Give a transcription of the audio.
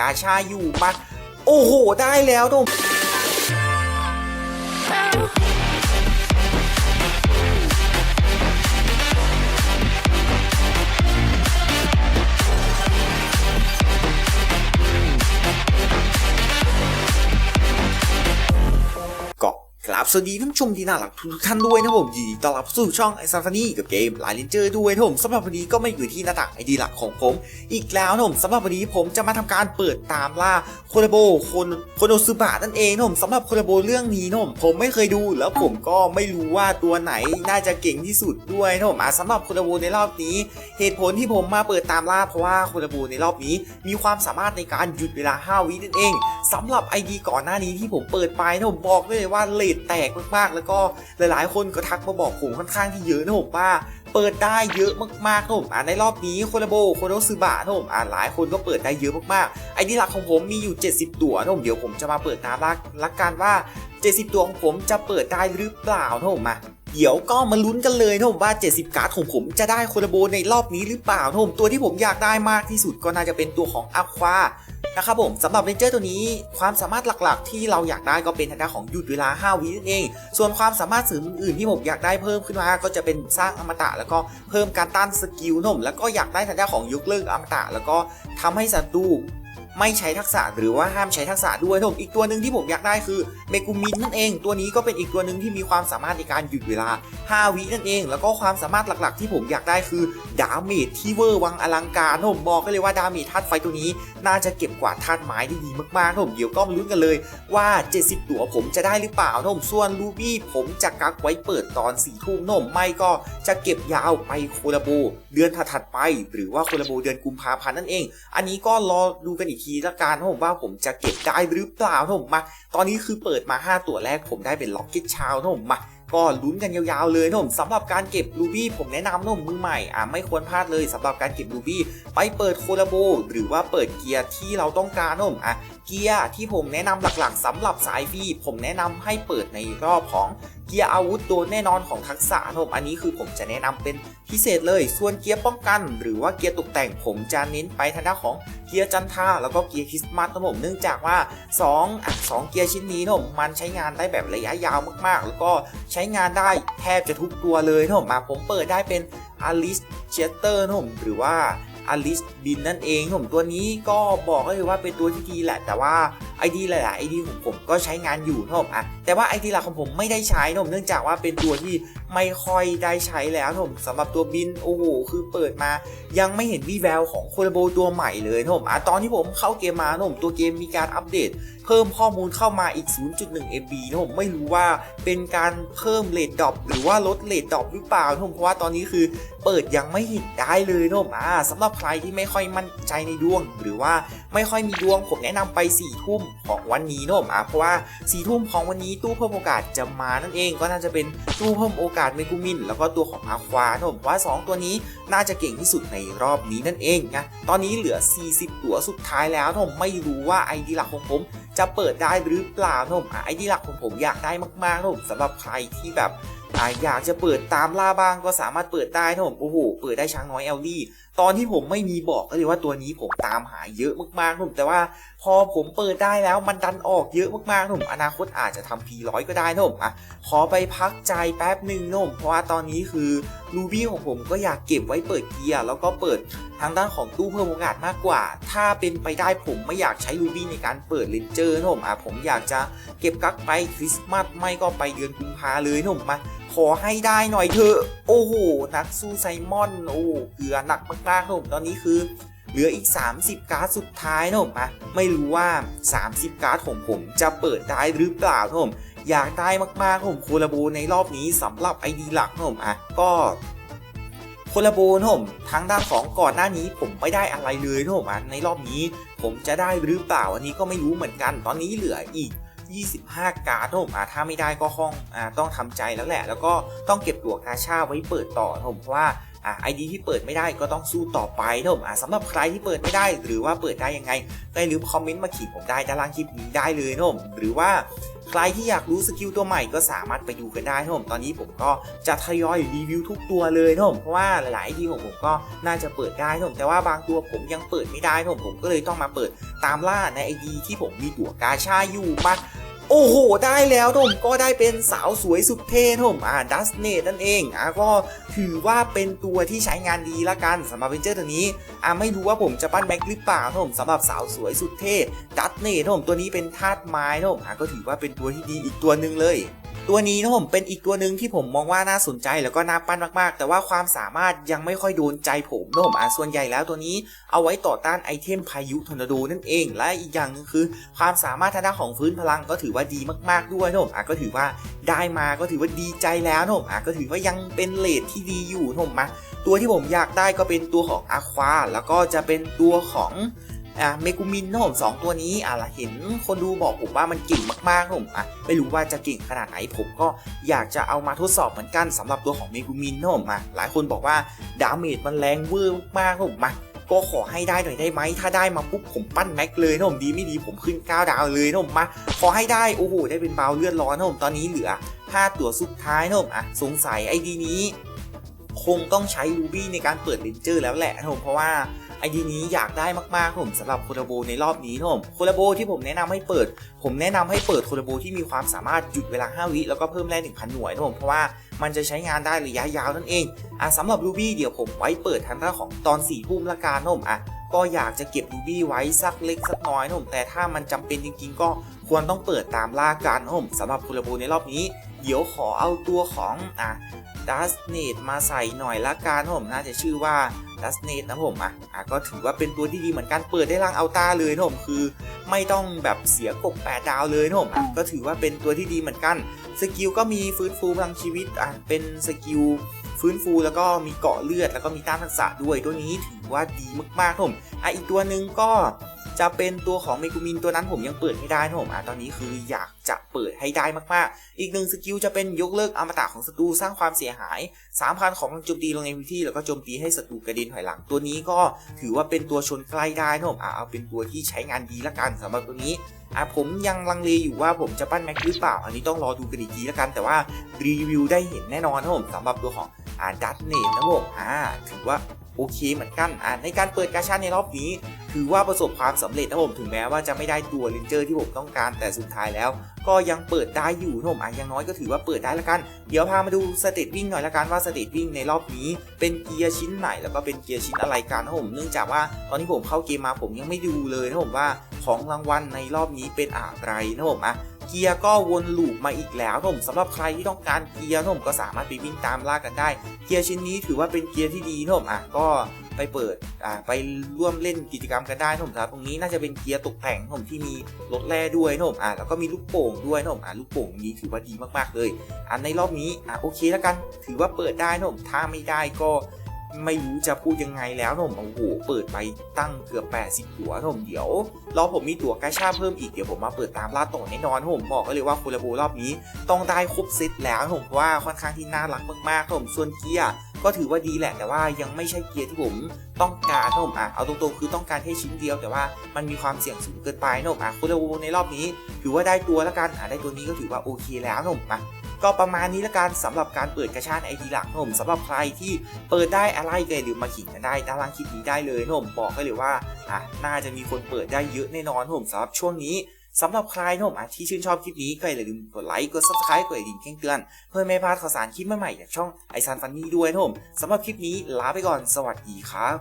กาชาอยู่มา โอ้โห ได้แล้วทุก ก็กราบสวัสดีท่านผู้ชมที่น่ารักทุกท่านด้วยนะผมยินดีต้อนรับสู่ช่องไอซาฟานี่กับเกมไลน์เลนเจอร์ด้วยนะผมสำหรับวันนี้ก็ไม่อยู่ที่หน้าต่างไอดีหลักของผม อีกแล้วนะผมสำหรับวันนี้ผมจะมาทำการเปิดตามล่าโคนาโบโคนโคโนซึบะนั่นเองนะผมสำหรับโคนาโบเรื่องนี้นะผมผมไม่เคยดูแล้วผมก็ไม่รู้ว่าตัวไหนน่าจะเก่งที่สุดด้วยนะผมอะสำหรับโคนาโบในรอบนี้ เหตุผลที่ผมมาเปิดตามล่าเพราะว่าโคนาโบในรอบนี้ มีความสามารถในการหยุดเวลา 5 วินั่นเองสำหรับ ID ก่อนหน้านี้ที่ผมเปิดไปนะผมบอกเลยว่าเลทแตกมากๆ แล้วก็หลายๆ คนก็ทักมาบอกผมค่อนข้างที่เยอะนะผมว่าเปิดได้เยอะมากๆนะผมอ่าในรอบนี้โคนาโบโคโนซึบะนะผมอ่าหลายคนก็เปิดได้เยอะมากๆ ID หลักของผมมีอยู่ 70 ตัวนะผมเดี๋ยวผมจะมาเปิดตามล่าละกันว่า 70 ตัวของผมจะเปิดได้หรือเปล่านะผมมาเดี๋ยวก็มาลุ้นกันเลยนะผมว่า 70 การ์ดของผมจะได้โคนาโบในรอบนี้หรือเปล่านะผมตัวที่ผมอยากได้มากที่สุดก็น่าจะเป็นตัวของอควา นะครับผมสำหรับเรนเจอร์ตัวนี้ความสามารถหลักๆ ที่เราอยากได้ก็เป็นทางด้านของหยุดเวลา 5 วินั่นเอง ส่วนความสามารถเสริมอื่นที่ผมอยากได้เพิ่มขึ้นมา ก็จะเป็นสร้างอมตะแล้วก็เพิ่มการต้านสกิลนุ่มแล้วก็อยากได้ทางด้านของยกเลิกอมตะ แล้วก็ทำให้ศัตรู ไม่ใช้ทักษะหรือว่าห้ามใช้ทักษะด้วยผมอีกตัวหนึ่งที่ผมอยากได้คือเมกุมินนั่นเอง ตัวนี้ก็เป็นอีกตัวหนึ่งที่มีความสามารถในการหยุดเวลา 5 วินั่นเอง แล้วก็ความสามารถหลักๆ ที่ผมอยากได้คือดาเมจที่เวอร์วังอลังการนะผมบอกกันเลยว่าดาเมจธาตุไฟตัวนี้ น่าจะเก็บกว่าธาตุไม้ได้ดีมากๆนะผมเดี๋ยวก็มาลุ้นกันเลยว่า 70 ตัวผมจะได้หรือเปล่านะผมส่วนลูบี้ผมจะกักไว้เปิดตอน4ี่ทุ่มนมไม่ก็จะเก็บยาวไปโคลาโบเดือนถัดๆไป หรือว่าโคลาโบเดือนกุมภาพันธ์นั่นเอง อันนี้ก็รอดูกันอีกทีละกันนะผมว่าผมจะเก็บได้หรือเปล่านะผมมาตอนนี้คือเปิดมา 5 ตัวแรกผมได้เป็นล็อกเก็ตชาวนะผมมาก็ลุ้นกันยาวๆเลยนะผมสำหรับการเก็บรูบี้ผมแนะนำนะผมมือใหม่อะไม่ควรพลาดเลยสำหรับการเก็บรูบี้ไปเปิดโคลาโบ หรือว่าเปิดเกียร์ที่เราต้องการนะผมอะเกียร์ที่ผมแนะนำหลักๆสำหรับสายฟรีผมแนะนำให้เปิดในรอบของ เกียร์อาวุธตัวแน่นอนของทักษะนะผมอันนี้คือผมจะแนะนำเป็นพิเศษเลย ส่วนเกียร์ป้องกัน หรือว่าเกียร์ตกแต่งผมจะเน้นไปทางด้านของเกียร์จันทาแล้วก็เกียร์คริสต์มาสนะผมเนื่องจากว่า2อะสองเกียร์ชิ้นนี้นะผมมันใช้งานได้แบบระยะยาวมากๆ แล้วก็ใช้งานได้แทบจะทุกตัวเลยนะผมมาผมเปิดได้เป็นอลิสเชสเตอร์นะผมหรือว่าอลิสบินนั่นเองนะผมตัวนี้ก็บอกเลยว่าเป็นตัวที่ดีแหละ แต่ว่า ไอดีหลายๆไอดีของผมก็ใช้งานอยู่นะผมอะแต่ว่าไอดีหลักของผมไม่ได้ใช้นะผมเนื่องจากว่าเป็นตัวที่ไม่ค่อยได้ใช้แล้วนะผมสำหรับตัวบินโอ้โหคือเปิดมา ยังไม่เห็นวีแววของโคลโบตัวใหม่เลยนะผมอะตอนที่ผมเข้าเกมมานะผมตัวเกมมีการอัปเดต เพิ่มข้อมูลเข้ามาอีก 0.1 MB นะผมไม่รู้ว่าเป็นการเพิ่มเลทดรอปหรือว่าลดเลทดรอปหรือเปล่านะผมเพราะว่าตอนนี้คือเปิดยังไม่เห็นได้เลยนะผมอ่าสำหรับใครที่ไม่ค่อยมั่นใจในดวง หรือว่าไม่ค่อยมีดวงผมแนะนำไป4ี่ทุ่มของวันนี้นะผมอ่าเพราะว่า4ี่ทุ่มของวันนี้ตู้เพิ่มโอกาสจะมานั่นเอง ก็น่าจะเป็นตู้เพิ่มโอกาสเมกุมิน แล้วก็ตัวของอาควานะผมว่าสองตัวนี้น่าจะเก่งที่สุดในรอบนี้นั่นเองนะตอนนี้เหลือ 40 ตัวสุดท้ายแล้วนะผมไม่รู้ว่าไอดีหลักของผมจะเปิดได้หรือเปล่านะผมไอดีหลักของผมอยากได้มากๆนะผมสำหรับใครที่แบบอ่าอยากจะเปิดตามล่าบ้างก็สามารถเปิดได้นะผมโอ้โหเปิดได้ช้างน้อยเอลลี่ตอนที่ผมไม่มีบอกก็เลยว่าตัวนี้ผมตามหาเยอะมากๆนะผมแต่ว่าพอผมเปิดได้แล้วมันดันออกเยอะมากๆนะผมอนาคตอาจจะทำ P100 ก็ได้นะผมอะขอไปพักใจแป๊บหนึ่งนะผมเพราะว่าตอนนี้คือรูบี้ของผมก็อยากเก็บไว้เปิดเกียร์แล้วก็เปิดทางด้านของตู้เพิ่มโอกาสมากกว่า ถ้าเป็นไปได้ผมไม่อยากใช้รูบี้ในการเปิดเลนเจอร์นะผมอะผมอยากจะเก็บกักไปคริสต์มาสไม่ก็ไปเดือนกุมภาเลยนะผมมาขอให้ได้หน่อยเถอะโอ้โหนักสู้ไซมอนโอ้เกลือหนักมากๆนะผมตอนนี้คือเหลืออีก 30 การ์ดสุดท้ายนะผมอะไม่รู้ว่า 30 การ์ดของผมจะเปิดได้หรือเปล่านะผมอยากได้มากๆนะผมโคลาโบในรอบนี้สำหรับไอดีหลักนะผมอะก็โคลาโบนะผมทางด้านของก่อนหน้านี้ผมไม่ได้อะไรเลยนะผมอะในรอบนี้ผมจะได้หรือเปล่าอันนี้ก็ไม่รู้เหมือนกัน ตอนนี้เหลืออีก25 การ์ดนผมอะถ้าไม่ได้ก็ห้องอ่าต้องทำใจแล้วแหละ แล้วก็ต้องเก็บตัวกาชาไว้เปิดต่อนะผมเพราะว่า อะไอดีที่เปิดไม่ได้ก็ต้องสู้ต่อไปนะผมอะสำหรับใครที่เปิดไม่ได้ หรือว่าเปิดได้ยังไงก็อย่าลืมคอมเมนต์มาขีดผมได้ด้านล่างคลิปนี้ได้เลยนะผมหรือว่าใครที่อยากรู้สกิลตัวใหม่ก็สามารถไปดูกันได้นะผมตอนนี้ผมก็จะทยอยรีวิวทุกตัวเลยนะผมเพราะว่าหลายๆไอดีของผมก็น่าจะเปิดได้นะผมแต่ว่าบางตัวผมยังเปิดไม่ได้นะผมผมก็เลยต้องมาเปิดตามล่าในไอดีที่ผมมีตั๋วกาชาอยู่มา โอ้โห ได้แล้วทุมก็ได้เป็นสาวสวยสุดเท่ทุมอ่าดัสเนตนั่นเองอะก็ถือว่าเป็นตัวที่ใช้งานดีละกันสำหรับเวนเจอร์ตัวนี้อะไม่รู้ว่าผมจะปั้นแม็กหรือเปล่าทุมสำหรับสาวสวยสุดเท่ดัสเนตทุมตัวนี้เป็นธาตุไม้ทุมอะก็ถือว่าเป็นตัวที่ดีอีกตัวหนึ่งเลย ตัวนี้นะผมเป็นอีกตัวหนึ่งที่ผมมองว่าน่าสนใจแล้วก็น่าปั้นมากๆ แต่ว่าความสามารถยังไม่ค่อยโดนใจผมนะผมอะส่วนใหญ่แล้วตัวนี้เอาไว้ต่อต้านไอเทมพายุทอร์นาโดนั่นเอง และอีกอย่างนึงคือ ความสามารถทางด้านของฟื้นพลังก็ถือว่าดีมากๆด้วยนะผมอะก็ถือว่าได้มาก็ถือว่าดีใจแล้วนะผมอะก็ถือว่ายังเป็นเลทที่ดีอยู่นะผมมาตัวที่ผมอยากได้ก็เป็นตัวของอาควาแล้วก็จะเป็นตัวของ อะเมกุมินนะผมสองตัวนี้อะละเห็นคนดูบอกผมว่ามันเก่งมากๆนะผมอะไม่รู้ว่าจะเก่งขนาดไหนผมก็อยากจะเอามาทดสอบเหมือนกันสำหรับตัวของเมกุมินนะผมอะหลายคนบอกว่าดาเมจมันแรงเวอร์มากๆนะผมมาก็ขอให้ได้หน่อยได้ไหม ถ้าได้มาปุ๊บผมปั้นแม็กเลยนะผมดีไม่ดีผมขึ้น 9 ดาวเลยนะผมมา ขอให้ได้ โอ้โห ได้เป็นเบาเลือดร้อนนะผมตอนนี้เหลือ 5 ตัวสุดท้ายนะผมอะ สงสัยไอดีนี้ คงต้องใช้รูบี้ในการเปิดเลนเจอร์แล้วแหละนะผมเพราะว่า ไอดีนี้อยากได้มากๆผมสำหรับโคลาโบในรอบนี้นะผมโคลาโบที่ผมแนะนำให้เปิด ผมแนะนำให้เปิดโคลาโบที่มีความสามารถหยุดเวลา 5 วิแล้วก็เพิ่มแร่1,000 หน่วยนะผมเพราะว่ามันจะใช้งานได้ระยะยาวนั่นเองอะสำหรับรูบี้เดี๋ยวผมไว้เปิดทันท่าของตอน4ี่ทุ่มละกันนะผมอะก็อยากจะเก็บรูบี้ไว้สักเล็กสักน้อยนะผมแต่ถ้ามันจำเป็นจริงๆ ก็ควรต้องเปิดตามล่ากันนะผมสำหรับโคลาโบในรอบนี้ เดี๋ยวขอเอาตัวของอะ ดัสเนตมาใส่หน่อยละกันผมน่าจะชื่อว่าดัสเนตนะผมอะอะก็ถือว่าเป็นตัวที่ดีเหมือนกันเปิดได้ร่างอัลต้าเลยนะผมคือ ไม่ต้องแบบเสียกบ8ดาวเลยนะผมอะก็ถือว่าเป็นตัวที่ดีเหมือนกันสกิลก็มีฟื้นฟูพลังชีวิตอะเป็นสกิลฟื้นฟูแล้วก็มีเกาะเลือดแล้วก็มีต้านทักษะด้วยตัวนี้ถือว่าดีมากๆผมอะอีกตัวหนึ่งก็ จะเป็นตัวของเมกุมินตัวนั้นผมยังเปิดไม่ได้นะผมอะตอนนี้คืออยากจะเปิดให้ได้มากๆ อีกหนึ่งสกิลจะเป็นยกเลิกอมตะของศัตรูสร้างความเสียหาย 3,000 ของโจมตีลงในพื้นที่แล้วก็โจมตีให้ศัตรูกระเด็นถอยหลัง ตัวนี้ก็ถือว่าเป็นตัวชนใกล้ได้นะผมอะเอาเป็นตัวที่ใช้งานดีละกันสำหรับตัวนี้อะผมยังลังเลอยู่ว่าผมจะปั้นแม็กหรือเปล่า อันนี้ต้องรอดูกันอีกทีละกัน แต่ว่ารีวิวได้เห็นแน่นอนนะผมสำหรับตัวของอ่าดัตเนตนะผมอ่าถือว่า โอเคเหมือนกันอ่าในการเปิดกาชาในรอบนี้ ถือว่าประสบความสำเร็จนะผมถึงแม้ว่าจะไม่ได้ตัวเลนเจอร์ที่ผมต้องการแต่สุดท้ายแล้ว ก็ยังเปิดได้อยู่นะผมอะย่างน้อยก็ถือว่าเปิดได้ละกัน เดี๋ยวพามาดูสเตตวิ่งหน่อยละกันว่าสเตตวิ่งในรอบนี้ เป็นเกียร์ชิ้นไหนแล้วก็เป็นเกียร์ชิ้นอะไรกันนะผมเนื่องจากว่าตอนที่ผมเข้าเกมมาผมยังไม่ดูเลยนะผมว่าของรางวัลในรอบนี้เป็นอะไรนะผมอะ เกียร์ก็วนลูปมาอีกแล้วนะผมสำหรับใครที่ต้องการเกียร์นะผมก็สามารถไปวิ่งตามล่ากันได้ เกียร์ชิ้นนี้ถือว่าเป็นเกียร์ที่ดีนะผมอะก็ไปเปิดอ่าไปร่วมเล่นกิจกรรมกันได้นะผมครับตรงนี้น่าจะเป็นเกียร์ตกแต่งนะผมที่มีรถแร่ด้วยนะผมอะแล้วก็มีลูกโป่งด้วยนะผมอะลูกโป่งนี้ถือว่าดีมากๆเลย อันในรอบนี้อะโอเคแล้วกันถือว่าเปิดได้นะผมถ้าไม่ได้ก็ ไม่รู้จะพูดยังไงแล้วนะผมโอ้โหเปิดไปตั้งเกือบ 80หัวนะผมเดี๋ยวรอผมมีตั๋วกาชาเพิ่มอีกเดี๋ยวผมมาเปิดตามล่าต่อแน่นอนนะผมบอกก็เลยว่าโคลาโบรอบนี้ต้องได้ครบเซตแล้วนะผมเพราะว่าค่อนข้างที่น่ารักมากๆนะผมส่วนเกียร์ก็ถือว่าดีแหละแต่ว่ายังไม่ใช่เกียร์ที่ผมต้องการนะผมอะเอาตรงๆคือต้องการแค่ชิ้นเดียวแต่ว่ามันมีความเสี่ยงสูงเกินไปนะผมอะโคลาโบในรอบนี้ ถือว่าได้ตัวแล้วกันอะได้ตัวนี้ก็ถือว่าโอเคแล้วนะผมอะ ก็ประมาณนี้ละกันสำหรับการเปิดกระชากไอทีหลักผมสำหรับใครที่เปิดได้อะไรก็อย่าลืมมาขิงกันได้ด้านล่างคลิปนี้ได้เลยผมบอกให้เลยว่าอะน่าจะมีคนเปิดได้เยอะแน่นอนผมสำหรับช่วงนี้สำหรับใครนะผมที่ชื่นชอบคลิปนี้ก็อย่าลืมกดไลค์กด subscribe กดดิ่งแจ้งเตือน เพื่อไม่พลาดข่าวสารคลิปใหม่ๆจากช่องไอซันฟันนี่ด้วยนะผมสำหรับคลิปนี้ลาไปก่อนสวัสดีครับ